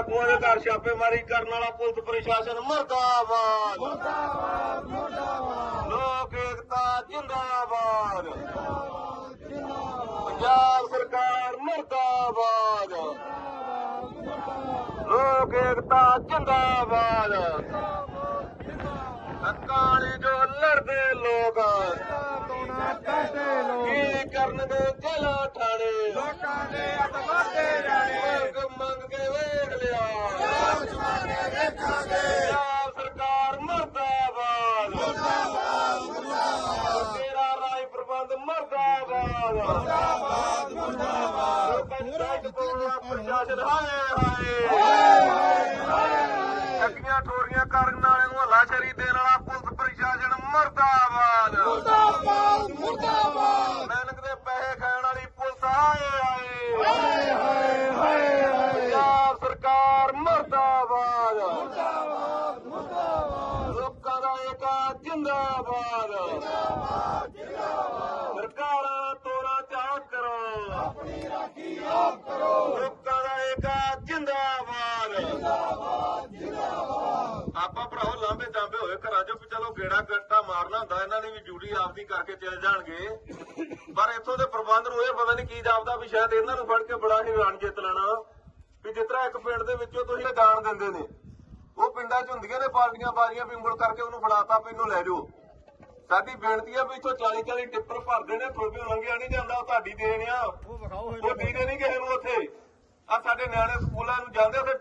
ਆਗੂਆਂ ਦੇ ਘਰ ਛਾਪੇਮਾਰੀ ਕਰਨ ਵਾਲਾ ਪੁਲਿਸ ਪ੍ਰਸ਼ਾਸਨ ਮਰਦਾਬਾਦ। ਮੁਰਦਾਬਾਦ ਮੁਰਦਾਬਾਦ। ਲੋਕ ਏਕਤਾ ਜਿੰਦਾਬਾਦ। ਪੰਜਾਬ ਸਰਕਾਰ ਮਰਦਾਬਾਦ। ਲੋਕ ਏਕਤਾ ਜਿੰਦਾਬਾਦ। ਅਕਾਲੀ ਜੋ ਲੜਦੇ ਲੋਕ। ਕੀ ਕਰਨਗੇ ਜੇਲਾ ਠਾਣੇ ਲੋਕਾਂ ਦੇ ਅੱਟ ਵੱਧਦੇ ਜਾਣੇ ਮੰਗ ਮੰਗ ਕੇ ਵੇਖ ਲਿਆ ਜਮਾਨੇ ਵੇਖਾਂਗੇ ਪੰਜਾਬ ਸਰਕਾਰ ਮਰਦਾਬਾਦ ਮੁਰਦਾਬਾਦ ਮੁਰਦਾਬਾਦ ਤੇਰਾ ਰਾਜ ਪ੍ਰਬੰਧ ਮਰਦਾਬਾਦ ਮੁਰਦਾਬਾਦ ਮੁਰਦਾਬਾਦ। ਪ੍ਰਸ਼ਾਸਨ ਹਾਏ ਹਾਏ ਟੱਕੀਆਂ ਠੋਰੀਆਂ ਕਰਨ ਵਾਲੇ ਨੂੰ ਹਲਾਸ਼ਰੀ ਦੇਣ ਵਾਲਾ ਪੁਲਿਸ ਪ੍ਰਸ਼ਾਸਨ ਮਰਦਾਬਾਦ ਮੁਰਦਾਬਾਦ ਮੁਰਦਾਬਾਦ ਮਿਹਨਤ ਦੇ ਪੈਸੇ ਖਾਣ ਵਾਲੀ ਪੁਲਿਸ ਹਾਏ ਹਾਏ ਹਾਏ ਹਾਏ ਹਾਏ ਹਾਏ ਪੰਜਾਬ ਸਰਕਾਰ ਮਰਦਾਬਾਦ ਮੁਰਦਾਬਾਦ ਮੁਰਦਾਬਾਦ ਲੋਕਾਂ ਦਾ ਏਕਾ ਜਿੰਦਾਬਾਦ ਜਿੰਦਾਬਾਦ ਜਿੰਦਾਬਾਦ ਸਰਕਾਰਾਂ ਤੋਰਾ ਚਾਹ ਕਰੋ ਆਪਣੀ ਰਾਖੀ ਆਪ ਕਰੋ ਲੋਕਾਂ ਦਾ ਏਕਾ ਜਿੰਦਾਬਾਦ ਜਿੰਦਾਬਾਦ ਜਿੰਦਾਬਾਦ ਆਪਾਂ ਭਰਾਓ ਹੋਏ ਘਰਾਂ ਚੋਂ ਵੀ ਚਲੋ ਗੇੜਾ ਗੱਟਾ ਮਾਰਨਾ ਹੁੰਦਾ ਇਹਨਾਂ ਦੀ ਵੀ ਡਿਊਟੀ ਆਪਦੀ ਕਰਕੇ ਚਲੇ ਜਾਣਗੇ। ਪਰ ਇੱਥੋਂ ਦੇ ਪ੍ਰਬੰਧ ਨੂੰ ਇਹ ਪਤਾ ਨਹੀਂ ਕੀ ਜਾਪਦਾ ਵੀ ਸ਼ਾਇਦ ਇਹਨਾਂ ਨੂੰ ਫੜ ਕੇ ਬੜਾ ਹੀ ਰਣ ਜਿੱਤ ਲੈਣਾ। ਵੀ ਜਿਸ ਤਰ੍ਹਾਂ ਇੱਕ ਪਿੰਡ ਦੇ ਵਿੱਚੋਂ ਤੁਸੀਂ ਲਗਾਨ ਦਿੰਦੇ ਨੇ ਉਹ ਪਿੰਡਾਂ 'ਚ ਹੁੰਦੀਆਂ ਨੇ ਪਾਰਟੀਆਂ ਬਾਜ਼ੀਆਂ ਵੀ ਉਂਗਲ ਕਰਕੇ ਉਹਨੂੰ ਫੜਾਤਾ ਵੀ ਇਹਨੂੰ ਲੈ ਜਾਓ। ਸਾਡੀ ਬੇਨਤੀ ਆ ਵੀ ਇੱਥੋਂ 40 40 ਟਿੱਪਰ ਭਰਦੇ ਨੇ ਥੋੜੇ ਲੰਘਿਆ ਨਹੀਂ ਜਾਂਦਾ ਉਹ ਤੁਹਾਡੀ ਦੇਣ ਆ। ਉਹ ਦੀਦੇ ਨਹੀਂ ਕਿਸੇ ਨੂੰ ਉੱਥੇ। ਆ ਸਾਡੇ ਨਿਆਣੇ ਸਕੂਲਾਂ ਨੂੰ ਜਾਂਦੇ ਉੱਥੇ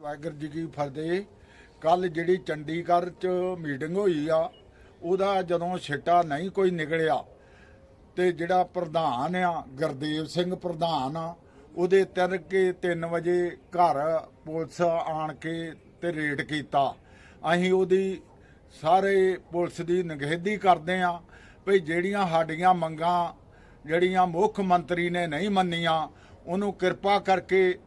ਵਾਹਿਗੁਰੂ ਜੀ ਕੀ ਫਤਿਹ। ਕੱਲ ਜਿਹੜੀ ਚੰਡੀਗੜ੍ਹ ਚ ਮੀਟਿੰਗ ਹੋਈ ਆ ਉਹਦਾ ਜਦੋਂ ਛਿੱਟਾ ਨਹੀਂ ਕੋਈ ਨਿਕਲਿਆ ਤੇ ਜਿਹੜਾ ਪ੍ਰਧਾਨ ਆ, ਗੁਰਦੇਵ ਸਿੰਘ ਪ੍ਰਧਾਨ ਆ ਉਹਦੇ ਤੜਕੇ 3 ਵਜੇ ਘਰ ਪੁਲਿਸ ਆਣ ਕੇ ਤੇ ਰੇਡ ਕੀਤਾ। ਅਸੀਂ ਉਹਦੀ ਸਾਰੇ ਪੁਲਿਸ ਦੀ ਨਿਗਹਿਦੀ ਕਰਦੇ ਆ ਭਈ ਜਿਹੜੀਆਂ ਸਾਡੀਆਂ ਮੰਗਾਂ, ਜਿਹੜੀਆਂ ਮੁੱਖ ਮੰਤਰੀ ਨੇ ਨਹੀਂ ਮੰਨੀਆਂ, ਉਹਨੂੰ ਕਿਰਪਾ ਕਰਕੇ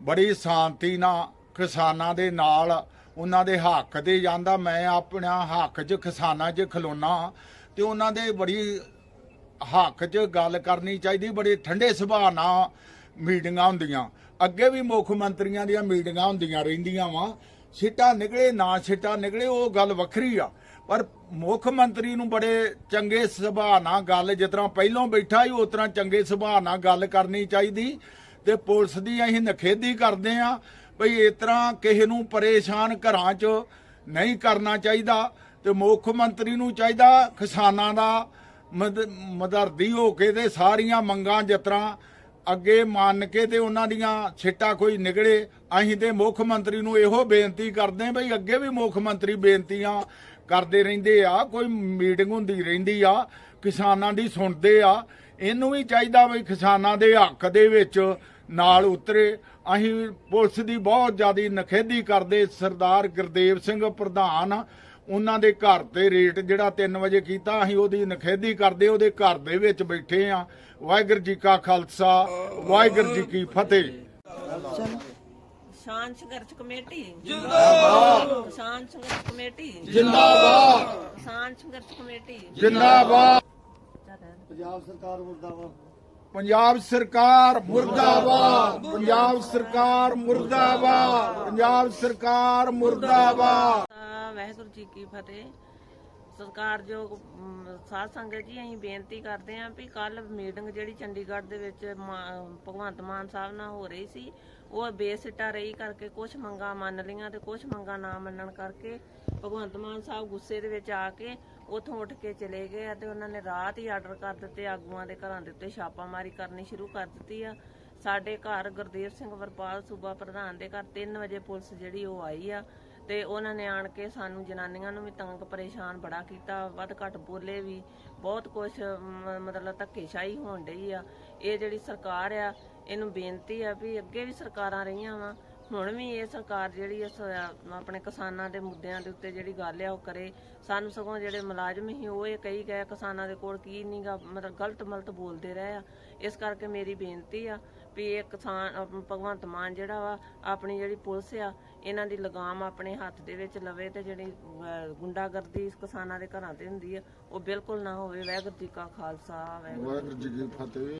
ਬੜੀ ਸ਼ਾਂਤੀ ਨਾਲ ਕਿਸਾਨਾਂ ਦੇ ਨਾਲ ਉਹਨਾਂ ਦੇ ਹੱਕ ਤੇ ਜਾਂਦਾ, ਮੈਂ ਆਪਣਾ ਹੱਕ 'ਚ ਕਿਸਾਨਾਂ 'ਚ ਖਲੋਣਾ ਤੇ ਉਹਨਾਂ ਦੇ ਬੜੀ ਹੱਕ 'ਚ ਗੱਲ ਕਰਨੀ ਚਾਹੀਦੀ, ਬੜੇ ਠੰਡੇ ਸੁਭਾਅ ਨਾਲ ਮੀਟਿੰਗਾਂ ਹੁੰਦੀਆਂ। ਅੱਗੇ ਵੀ ਮੁੱਖ ਮੰਤਰੀਆਂ ਦੀਆਂ ਮੀਟਿੰਗਾਂ ਹੁੰਦੀਆਂ ਰਹਿੰਦੀਆਂ ਵਾ। ਸਿੱਟਾ ਨਿਕਲੇ, ਨਾ ਸਿੱਟਾ ਨਿਕਲੇ, ਉਹ ਗੱਲ ਵੱਖਰੀ ਆ। ਪਰ ਮੁੱਖ ਮੰਤਰੀ ਨੂੰ ਬੜੇ ਚੰਗੇ ਸੁਭਾਅ ਨਾਲ ਗੱਲ, ਜਿਸ ਤਰ੍ਹਾਂ ਪਹਿਲਾਂ ਬੈਠਾ ਸੀ, ਉਸ ਤਰ੍ਹਾਂ ਚੰਗੇ ਸੁਭਾਅ ਨਾਲ ਗੱਲ ਕਰਨੀ ਚਾਹੀਦੀ। ਤੇ ਪੁਲਿਸ ਦੀ ਅਸੀਂ ਨਖੇਦੀ ਕਰਦੇ ਆ। ਭਈ ਇਸ ਤਰ੍ਹਾਂ ਕਿਸੇ ਨੂੰ ਪਰੇਸ਼ਾਨ ਘਰਾਂ 'ਚ ਨਹੀਂ ਕਰਨਾ ਚਾਹੀਦਾ ਤੇ ਮੁੱਖ ਮੰਤਰੀ ਨੂੰ ਚਾਹੀਦਾ ਕਿਸਾਨਾਂ ਦਾ ਮਦ- ਮਦਰਦੀ ਹੋ ਕੇ ਤੇ ਸਾਰੀਆਂ ਮੰਗਾਂ ਜਿਸ ਅੱਗੇ ਮੰਨ ਕੇ ਤੇ ਉਹਨਾਂ ਦੀਆਂ ਛਿੱਟਾ ਕੋਈ ਨਿਕਲੇ, ਅਸੀਂ ਤੇ ਮੁੱਖ ਮੰਤਰੀ ਨੂੰ ਇਹੋ ਬੇਨਤੀ ਕਰਦੇ ਹਾਂ ਬਈ ਅੱਗੇ ਵੀ ਮੁੱਖ ਮੰਤਰੀ ਬੇਨਤੀਆਂ ਕਰਦੇ ਰਹਿੰਦੇ ਆ, ਕੋਈ ਮੀਟਿੰਗ ਹੁੰਦੀ ਰਹਿੰਦੀ ਆ, ਕਿਸਾਨਾਂ ਦੀ ਸੁਣਦੇ ਆ। ਇਹਨੂੰ ਵੀ ਚਾਹੀਦਾ ਬਈ ਕਿਸਾਨਾਂ ਦੇ ਹੱਕ ਦੇ ਵਿੱਚ ਨਾਲ ਉਤਰੇ। ਅਸੀਂ ਪੁਲਿਸ ਦੀ ਬਹੁਤ ਜ਼ਿਆਦਾ ਨਖੇਦੀ ਕਰਦੇ ਸਰਦਾਰ ਗੁਰਦੇਵ ਸਿੰਘ ਪ੍ਰਧਾਨ। ਉਹਨਾਂ ਦੇ ਘਰ ਤੇ ਰੇਟ ਜਿਹੜਾ 3 ਵਜੇ ਕੀਤਾ ਅਸੀਂ ਉਹਦੀ ਨਖੇਦੀ ਕਰਦੇ ਉਹਦੇ ਘਰ ਦੇ ਵਿੱਚ ਬੈਠੇ ਆ। ਵਾਹਿਗੁਰੂ ਜੀ ਕਾ ਖਾਲਸਾ ਵਾਹਿਗੁਰੂ ਜੀ ਕੀ ਫਤਿਹ। ਕਿਸਾਨ ਸੰਘਰਸ਼ ਕਮੇਟੀ। ਜਿੰਦਾਬਾਦ। ਕਿਸਾਨ ਸੰਘਰਸ਼ ਕਮੇਟੀ। ਜਿੰਦਾਬਾਦ। ਕਿਸਾਨ ਸੰਘਰਸ਼ ਕਮੇਟੀ। ਜਿੰਦਾਬਾਦ। ਪੰਜਾਬ ਸਰਕਾਰ ਮੁਰਦਾਬਾਦ। ਪੰਜਾਬ ਸਰਕਾਰ ਮੁਰਦਾਬਾਦ। ਪੰਜਾਬ ਸਰਕਾਰ ਮੁਰਦਾਬਾਦ। ਪੰਜਾਬ ਸਰਕਾਰ ਮੁਰਦਾਬਾਦ। ਵਾਹਿਗੁਰੂ ਜੀ ਕੀ ਫਤਿਹ। ਸਤਿਕਾਰਯੋਗ ਅਮ, ਸਾਧ ਸੰਗਤ ਜੀ ਅਸੀਂ ਬੇਨਤੀ ਕਰਦੇ ਹਾਂ ਵੀ ਕੱਲ ਮੀਟਿੰਗ ਜਿਹੜੀ ਚੰਡੀਗੜ੍ਹ ਦੇ ਵਿੱਚ ਭਗਵੰਤ ਮਾਨ ਸਾਹਿਬ ਨਾਲ ਹੋ ਰਹੀ ਸੀ ਉਹ ਬੇਸਿੱਟਾ ਰਹੀ ਕਰਕੇ ਕੁਝ ਮੰਗਾਂ ਮੰਨ ਲਈਆਂ ਤੇ ਕੁਝ ਮੰਗਾਂ ਨਾ ਮੰਨਣ ਕਰਕੇ ਭਗਵੰਤ ਮਾਨ ਸਾਹਿਬ ਗੁੱਸੇ ਦੇ ਵਿੱਚ ਆ ਕੇ ਉੱਥੋਂ ਉੱਠ ਕੇ ਚਲੇ ਗਏ ਆ ਤੇ ਉਹਨਾਂ ਨੇ ਰਾਤ ਹੀ ਆਰਡਰ ਕਰ ਦਿੱਤੇ, ਆਗੂਆਂ ਦੇ ਘਰਾਂ ਦੇ ਉੱਤੇ ਛਾਪਾਮਾਰੀ ਕਰਨੀ ਸ਼ੁਰੂ ਕਰ ਦਿੱਤੀ ਆ। ਸਾਡੇ ਘਰ ਗੁਰਦੇਵ ਸਿੰਘ ਵਰਪਾਲ, ਸੂਬਾ ਪ੍ਰਧਾਨ ਦੇ ਘਰ 3 ਵਜੇ ਪੁਲਿਸ ਜਿਹੜੀ ਉਹ ਆਈ ਆ ਤੇ ਉਹਨਾਂ ਨੇ ਆਣ ਕੇ ਸਾਨੂੰ ਜਨਾਨੀਆਂ ਨੂੰ ਵੀ ਤੰਗ ਪਰੇਸ਼ਾਨ ਬੜਾ ਕੀਤਾ, ਵੱਧ ਘੱਟ ਬੋਲੇ ਵੀ, ਬਹੁਤ ਕੁਝ ਮਤਲਬ ਧੱਕੇਸ਼ਾਹੀ ਹੋਣ ਡਈ ਆ। ਇਹ ਜਿਹੜੀ ਸਰਕਾਰ ਆ, ਇਹਨੂੰ ਬੇਨਤੀ ਆ ਵੀ ਅੱਗੇ ਵੀ ਸਰਕਾਰਾਂ ਰਹੀਆਂ ਵਾ ਹੁਣ ਵੀ ਇਹ ਸਰਕਾਰ ਜਿਹੜੀ ਇਸ ਆਪਣੇ ਕਿਸਾਨਾਂ ਦੇ ਮੁੱਦਿਆਂ ਦੇ ਉੱਤੇ ਜਿਹੜੀ ਗੱਲ ਆ, ਉਹ ਕਰੇ। ਸਾਨੂੰ ਸਗੋਂ ਜਿਹੜੇ ਮੁਲਾਜ਼ਮ ਸੀ, ਉਹ ਇਹ ਕਹੀ ਗਏ ਕਿਸਾਨਾਂ ਦੇ ਕੋਲ ਕੀ ਨਹੀਂਗਾ ਮਤਲਬ ਗਲਤ ਮਲਤ ਬੋਲਦੇ ਰਹੇ ਆ। ਇਸ ਕਰਕੇ ਮੇਰੀ ਬੇਨਤੀ ਆ ਵੀ ਇਹ ਕਿਸਾਨ ਭਗਵੰਤ ਮਾਨ ਜਿਹੜਾ ਵਾ, ਆਪਣੀ ਜਿਹੜੀ ਪੁਲਿਸ ਆ, ਇਹਨਾਂ ਦੀ ਲਗਾਮ ਆਪਣੇ ਹੱਥ ਦੇ ਵਿੱਚ ਲਵੇ ਤੇ ਜਿਹੜੀ ਗੁੰਡਾਗਰਦੀ ਕਿਸਾਨਾਂ ਦੇ ਘਰਾਂ ਤੇ ਹੁੰਦੀ ਆ, ਉਹ ਬਿਲਕੁਲ ਨਾ ਹੋਵੇ। ਵਾਹਿਗੁਰੂ ਜੀ ਕਾ ਖਾਲਸਾ ਵਾਹਿਗੁਰੂ ਵਾਹਿਗੁਰੂ ਜੀ ਕੀ ਫਤਿਹ।